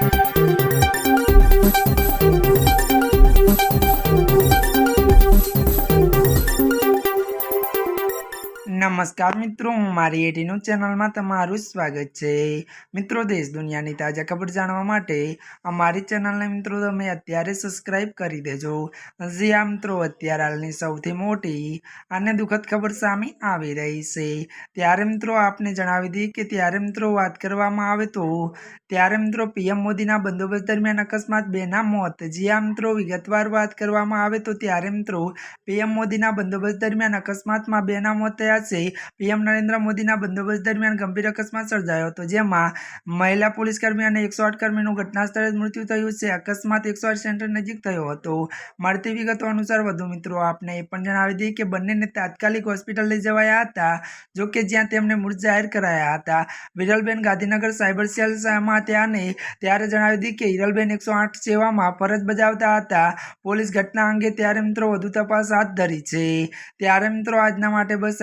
Thank you. નમસ્કાર મિત્રો, હું મારી એટીનું ચેનલમાં તમારું સ્વાગત છે. મિત્રો, દેશ દુનિયાની તાજા ખબર જાણવા માટે અમારી ચેનલને મિત્રો તમે અત્યારે સબસ્ક્રાઇબ કરી દેજો. હજી આ મિત્રો, અત્યારે હાલની સૌથી મોટી અને દુઃખદ ખબર સામે આવી રહી છે. ત્યારે મિત્રો, આપને જણાવી દઈએ કે ત્યારે મિત્રો, વાત કરવામાં આવે તો ત્યારે મિત્રો, પીએમ મોદીના બંદોબસ્ત દરમિયાન અકસ્માત, બેના મોત. જી આ મિત્રો, વિગતવાર વાત કરવામાં આવે તો ત્યારે મિત્રો, પીએમ મોદીના બંદોબસ્ત દરમિયાન અકસ્માતમાં બેના મોત થયા છે પીએમ નરેન્દ્ર મોદીના બંદોબસ્ત દરમિયાન ગંભીર અકસ્માત સર્જાયો હતો, જેમાં મહિલા પોલીસ કર્મી અને એકસો આઠ કર્મીનું ઘટના સ્થળે જ મૃત્યુ થયું છે. અકસ્માત એકસો આઠ સેન્ટર નજીક થયો હતો. મળતી વિગતો અનુસાર વધુ મિત્રો, આપને એ પણ જણાવી દઈએ કે બંનેને તાત્કાલિક હોસ્પિટલ લઈ જવાયા હતા, જો કે જ્યાં તેમને મૃત જાહેર કરાયા હતા. વિરલબેન ગાંધીનગર સાયબર સેલમાં ત્યાંને ત્યારે જણાવી દઈએ કે હિરલબેન એકસો આઠ સેવામાં ફરજ બજાવતા હતા. પોલીસ ઘટના અંગે ત્યારે મિત્રો વધુ તપાસ હાથ ધરી છે. ત્યારે મિત્રો, આજના માટે બસ